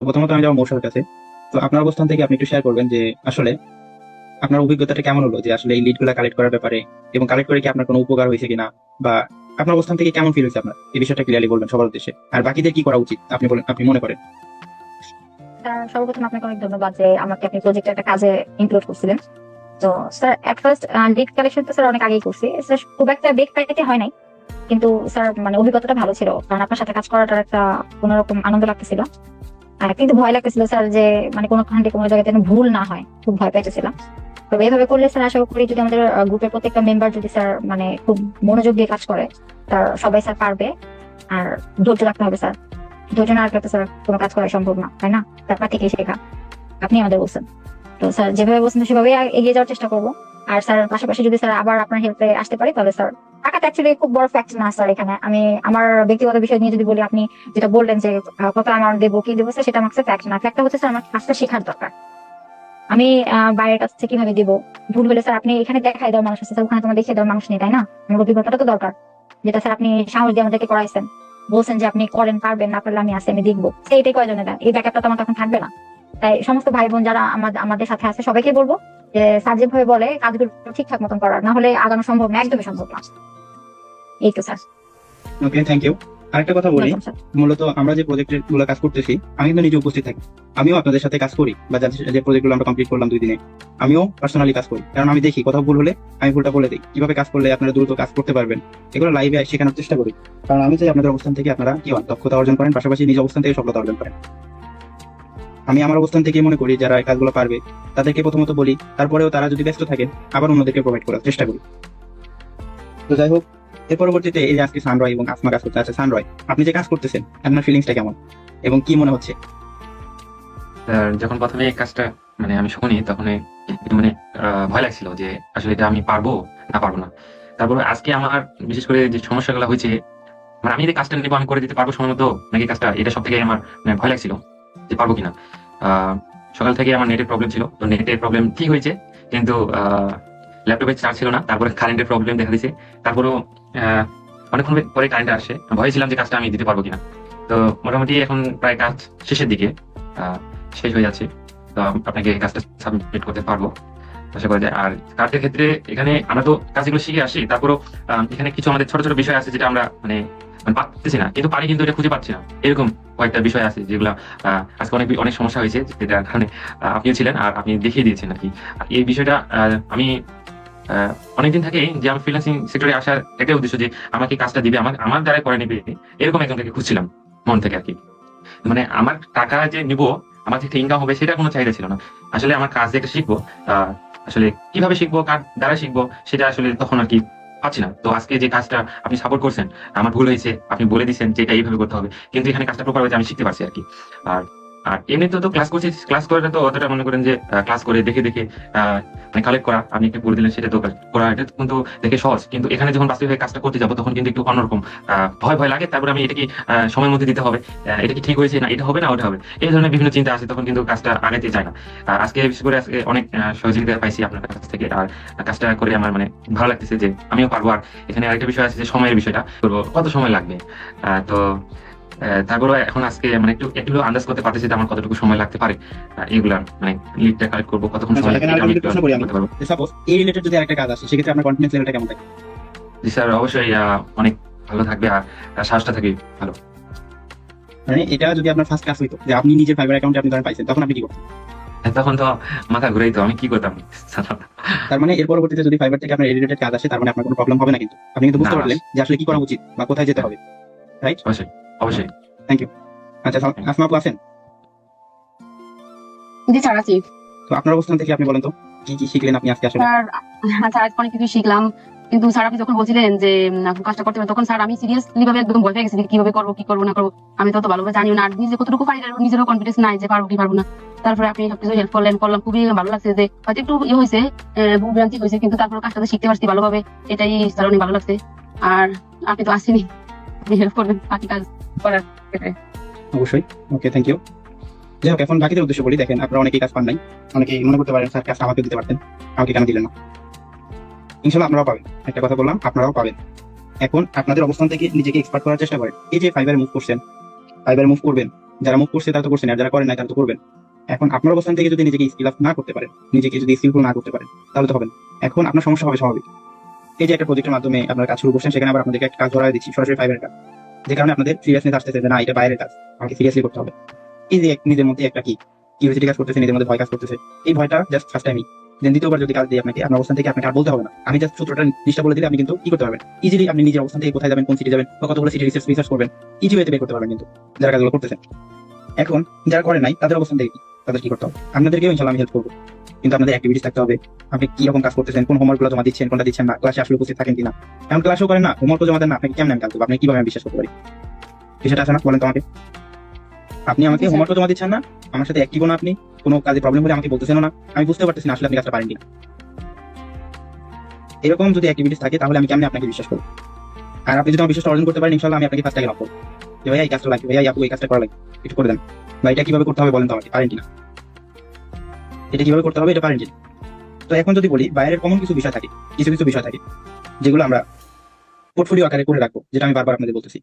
প্রথমত আমি যাব মৌসার কাছে। তো আপনার অবস্থান থেকে আপনি একটু শেয়ার করবেন যে, আসলে আপনার অভিজ্ঞতাটা কেমন হলো? যে আসলে এই লিডগুলো কালেক্ট করার ব্যাপারে এবং কালেক্ট করে কি আপনার কোনো উপকার হয়েছে কিনা? বা আপনার অবস্থান থেকে কেমন ফিল হয়েছে আপনার? এই বিষয়টা ক্লিয়ারলি বলবেন সবার উদ্দেশ্যে। আর বাকিদের কি করা উচিত? আপনি বলেন, আপনি মনে করেন। সর্বপ্রথম আপনাকে অনেক ধন্যবাদ যে আমাকে আপনি প্রজেক্টের একটা কাজে ইনক্লুড করছিলেন। তো sir at first lead collection তো স্যার অনেক আগেই করছি। স্যার খুব একটা বেগ পাইতে হয় নাই। কিন্তু স্যার মানে অভিজ্ঞতাটা ভালো ছিল। কারণ আপনার সাথে কাজ করাটার একটা কোনোরকম আনন্দ লাগতেছিল। আর কিন্তু ভয় লাগতেছিল স্যার যে মানে কোনো খান্ডে কোনো জায়গাতে যেন ভুল না হয়। খুব ভয় পাইতেছিলাম। তবে এভাবে করলে স্যার আশা করি যদি আমাদের গ্রুপের প্রত্যেকটা মেম্বার যদি স্যার মানে খুব মনোযোগ দিয়ে কাজ করে, তার সবাই স্যার পারবে। আর ধৈর্য রাখতে হবে স্যার। ধৈর্য না রাখলে তো স্যার কোনো কাজ করা সম্ভব না, তাই না? তারপর থেকে শেখা। আপনি আমাদের বলছেন। তো স্যার যেভাবে বলছেন সেভাবেই এগিয়ে যাওয়ার চেষ্টা করব। আর স্যার পাশাপাশি যদি স্যার আবার আপনার হেল্পে আসতে পারি, তাহলে স্যার টাকাটা অ্যাকচুয়ালি খুব বড় ফ্যাক্ট না স্যার এখানে। আমি আমার ব্যক্তিগত বিষয় নিয়ে যদি বলি, আপনি যেটা বললেন যে কত অ্যামাউন্ট দেবো, কি দেবো সেটা আমার ফ্যাক্ট না। ফ্যাক্টটা হচ্ছে স্যার আমার কাজটা শেখার দরকার। আমি বাইরের কাছ থেকে কীভাবে ভুল হলে স্যার আপনি এখানে দেখাই দেওয়ার মানুষ আছে ওখানে তোমার দেখিয়ে দেওয়ার মানুষ নেই, তাই না? আমার অভিজ্ঞতাটা তো দরকার। যেটা স্যার আপনি সাহস দিয়ে আমাদেরকে করাইছেন। বলছেন যে, আপনি করেন, পারবেন, না পারলে আমি আসি, আমি দেখব। সেইটাই কয়জনে দেন এই ব্যাকআপটা তো আমার তখন থাকবে না। তাই সমস্ত ভাই বোন যারা আমাদের সাথে আছে, সবাইকে বলব যে যেভাবে বলে কাজগুলো ঠিকঠাক মতন করার না হলে আগানো সম্ভব না একদমই সম্ভব না। এই তো স্যার। ওকে থ্যাংক ইউ আরেকটা কথা বলি মূলত আমরা যে প্রজেক্টেরগুলো কাজ করতেছি আমি কিন্তু নিজে উপস্থিত থাকি। আমিও আপনাদের সাথে কাজ করি বা যাদের যে প্রজেক্টগুলো আমরা কমপ্লিট করলাম দুই দিনে। আমিও পার্সোনালি কাজ করি কারণ আমি দেখি কোথাও ভুল হলে আমি ভুলটা বলে দিই। কীভাবে কাজ করলে আপনারা দ্রুত কাজ করতে পারবেন এগুলো লাইভে শেখানোর চেষ্টা করি। কারণ আমি চাই আপনাদের অবস্থান থেকে আপনারা কি দক্ষতা অর্জন করেন পাশাপাশি নিজ অবস্থান থেকে সফলতা অর্জন করেন। আমি আমার অবস্থান থেকে মনে করি যারা কাজগুলো পারবে, তাদেরকে প্রথমত বলি, তারপরেও তারা যদি ব্যস্ত থাকে, আবার অন্যদেরকে প্রোভাইড করার চেষ্টা করি। তো যাই হোক, এর পরবর্তীতে এই যে আজকে সানরয় এবং আসমা কাজ করতে আছে সানরয় আপনি যে কাজ করতেছেন, আপনার ফিলিংসটা কেমন? এবং কি মনে হচ্ছে? যখন প্রথমে এই কাজটা মানে আমি শুনি, তখন একটু মানে ভয় লাগছিল যে আসলে এটা আমি পারব না পারব না। তারপর আজকে আমার, বিশেষ করে যে সমস্যাগুলো হয়েছে মানে আমি যে কাজটা নেব আমি করে দিতে পারব সময় মতো নাকি কাজটা এটা সব থেকে আমার মানে ভয় লাগছিল যে পারব কিনা। সকাল থেকে আমার নেটের প্রবলেম ছিল। তো নেটের প্রবলেম ঠিক হয়েছে, কিন্তু ল্যাপটপে চার্জ ছিল না, তারপরে কারেন্টের প্রবলেম দেখা দিয়েছে। তারপরেও অনেকক্ষণ পরে কারেন্ট আসে ভয় ছিলাম যে কাজটা আমি দিতে পারব কিনা। তো মোটামুটি এখন প্রায় কাজ শেষের দিকে শেষ হয়ে যাচ্ছে। তো আপনাকে কাজটা সাবমিট করতে পারব। আশা করা যায়। আর কাজের ক্ষেত্রে এখানে আমরা তো কাজগুলো শিখে আসি, তারপরও এখানে কিছু আমাদের ছোট ছোট বিষয় আছে যেটা আমরা মানে মানে পাচ্ছি না। কিন্তু পারি কিন্তু এটা খুঁজে পাচ্ছি না। এরকম কয়েকটা বিষয় আছে যেগুলো আজকে অনেক অনেক সমস্যা হয়েছে যেটা কারণে আপনিও ছিলেন আর আপনি দেখিয়ে দিয়েছেন আর কি। এই বিষয়টা আমি অনেকদিন থেকে যে আমি ফ্রিল্যান্সিং সেক্টরে আসার একটাই উদ্দেশ্য যে আমাকে কাজটা দিবে, আমার আমার দ্বারা করে নেবে, এরকম একজনকে খুঁজছিলাম মন থেকে আর কি। মানে আমার টাকা যে নিব, আমার যে ইনকাম হবে সেটা কোনো চাহিদা ছিল না। আসলে আমার কাজ যে একটা শিখব আসলে কীভাবে শিখব, কার দ্বারা শিখব, সেটা আসলে তখন আর কি পাচ্ছি না। তো আজকে যে কাজটা আপনি সাপোর্ট করছেন, আমার ভুল হয়েছে, আপনি বলে দিচ্ছেন যে এটা এইভাবে করতে হবে। কিন্তু এখানে কাজটা প্রপার হয়েছে, আমি শিখতে পারছি আর কি। আর আর এমনিতে তো ক্লাস করছি ক্লাস করাটা তো অতটা মনে করেন যে ক্লাস করে দেখে দেখে মানে কালেক্ট করা আপনি একটু বলে দিলেন সেটা তো করা, এটা কিন্তু দেখে সহজ। কিন্তু এখানে যখন বাস্তবে কাজটা করতে যাব, তখন কিন্তু একটু অন্যরকম ভয় ভয় লাগে। তারপরে আমি এটা কি সময়ের মধ্যে দিতে হবে। এটা কি ঠিক হয়েছে না, এটা হবে না, ওটা হবে। এই ধরনের বিভিন্ন চিন্তা আসে, তখন কিন্তু কাজটা আগাতে যায় না। আজকে বিশেষ করে আজকে অনেক সহযোগিতা পাইছি আপনার কাছ থেকে। আর কাজটা করে আমার মানে ভালো লাগতেছে যে, আমিও পারব। আর এখানে আরেকটা বিষয় আছে যে, সময়ের বিষয়টা। কত সময় লাগবে? তো তারপরে এখন আজকে মানে একটু একটু আন্দাজ করতে পারতেছি যে আমার কতটুকু সময় লাগতে পারে। আহ, এইগুলা মানে লিডটা কালেক্ট করব কতক্ষণ আচ্ছা, সময় আমি। সাপোজ এই রিলেটেড যদি একটা কাজ আসে সেক্ষেত্রে আপনার কনফিডেন্স লেভেলটা কেমন থাকে? জি স্যার অবশ্যই অনেক ভালো থাকবে আর সাহসটা থাকবে ভালো। মানে এটা যদি আপনার ফার্স্ট কাজ হইতো যে আপনি নিজের ফাইবার অ্যাকাউন্টে আপনি ধরেন পাইছেন তখন আপনি কি করতেন? তখন তো মাথা ঘুরেই তো আমি কি করতাম? তার মানে এর পরবর্তীতে যদি ফাইবার থেকে আপনার রিলেটেড কাজ আসে তার মানে আপনার কোনো প্রবলেম হবে না কিন্তু। আপনি কিন্তু বুঝতে পারলেন যে আসলে কি করা উচিত বা কোথায় যেতে হবে রাইট অবশ্যই। অবশ্যই। আচ্ছা আসমা আপু আছেন জি স্যার আছি। তো আপনার অবস্থান থেকে আপনি বলেন তো কি কি শিখলেন আপনি আজকে আসলে? স্যার হ্যাঁ, আজকে অনেক কিছু শিখলাম। কিন্তু স্যার আপনি যখন বলছিলেন যে কাজটা করতে পারেন তখন স্যার আমি সিরিয়াসলি ভাবে একদম ভয় পেয়ে গেছি কীভাবে করব কি করব না করব। আমি তত ভালোভাবে জানিও না আর নিজে কতটুকু পারি নিজেরও কনফিডেন্স নাই যে পারব কি পারব না। তারপরে আপনি সবকিছু হেল্প করলেন করলাম খুবই ভালো লাগছে যে হয়তো একটু ইয়ে হয়েছে ভুল ভ্রান্তি হয়েছে কিন্তু তারপরে কাজটা শিখতে পারছি ভালোভাবে। এটাই স্যার অনেক ভালো লাগছে। আর আপনি তো আসেনি আপনি হেল্প করবেন বাকি কাজ। অবশ্যই। ওকে থ্যাংক ইউ যাই হোক, এখন বাকিদের উদ্দেশ্য বলি, দেখেন আপনারা অনেকেই কাজ পান নাই, অনেকেই মনে করতে পারেন, স্যার, কাজটা আমাকে দিতে পারতেন আমাকে কেন দিলেন না? ইনশাল্লাহ আপনারাও পাবেন। একটা কথা বললাম, আপনারাও পাবেন। এখন আপনাদের অবস্থান থেকে নিজেকে এক্সপার্ট করার চেষ্টা করেন। এই যে ফাইবার মুভ করছেন ফাইবার মুভ করবেন, যারা মুখ করছে তারা তো করছেন আর যারা করেন নাই তারা তো করবেন। এখন আপনার অবস্থান থেকে যদি নিজেকে স্কিল আপ না করতে পারেন, নিজেকে যদি স্কিলফুল না করতে পারেন, তাহলে তো হবে এখন আপনার সমস্যা হবে স্বাভাবিক। এই যে একটা প্রজেক্টের মাধ্যমে আপনার কাজ শুরু করছেন, সেখানে আবার আপনাদেরকে একটা কাজ ধরা দিচ্ছি, সরাসরি ফাইভের কাজ যে কারণে আপনাদের সিরিয়াসনেস আসতেছে যে না, এটা বাইরের কাজ, আমাকে সিরিয়াসলি করতে হবে। এই যে নিজের মধ্যে একটা কি কিউরিয়াসিটি কাজ করতেছে, নিজের মধ্যে ভয় কাজ করতেছে। এই ভয়টা জাস্ট ফার্স্ট টাইমই দেন দ্বিতীয়বার যদি কাজ দিই আপনাকে, আপনার অবস্থান থেকে আপনাকে আর বলতে হবে না। আমি জাস্ট সূত্রটা জিনিসটা বলে দিলে আপনি কিন্তু কি করতে পারবেন। ইজিলি আপনি নিজের অবস্থান থেকে কোথায় যাবেন, কোন সিটি যাবেন, বা কতগুলো সিটি রিসার্চ রিসার্চ করবেন ইজি ওয়েতে বের করতে পারবেন কিন্তু যারা কাজগুলো করতেছেন। এখন, যারা করে নাই, তাদের অবস্থান থেকে? তাদের কি করতে হবে? আপনাদেরকেও ইনশাল্লাহ আমি হেল্প করব। কিন্তু আপনাদের অ্যাক্টিভিটিস থাকতে হবে। আপনি কি রকম কাজ করতেছেন কোন হোমওয়ার্কগুলো জমা দিচ্ছেন কোনটা দিচ্ছেন না ক্লাসে আসলে উপস্থিত থাকেন কিনা? এখন ক্লাসও করেন না হোমওয়ার্ক জমা দেন না আপনাকে কেমন আমি কাজ আপনি কীভাবে আমি বিশ্বাস করতে পারি? বিষয়টা আছে না? বলেন তো আমাকে। আপনি আমাকে জি, স্যার। হোমওয়ার্ক জমা দিচ্ছেন না আমার সাথে অ্যাক্টিভও না আপনি কোনো কাজে প্রবলেম হলে আমাকে বলতেছেন না আমি বুঝতে পারতেছি না আসলে আপনি কাজটা পারেন কিনা। এরকম যদি অ্যাক্টিভিটিস থাকে তাহলে আমি কেমনে আপনাকে বিশ্বাস করব? আর আপনি যদি আমার বিশ্বাসটা অর্জন করতে পারেন ইনশাল্লাহ আমি আপনাকে ফার্স্ট টাইম করব। যে ভাইয়া এই কাজটা লাগবে ভাইয়া আপু এই কাজটা করা লাগবে একটু করে দেন। বা এটা কীভাবে করতে হবে বলেন তো আমাকে পারেন কিনা? এটা কীভাবে করতে হবে এটা পারেন তো এখন যদি বলি, বাইরের কমন কিছু বিষয় থাকে, কিছু কিছু বিষয় থাকে, যেগুলো আমরা পোর্টফোলিও আকারে করে রাখব, যেটা আমি বারবার আপনাদের বলতেছি।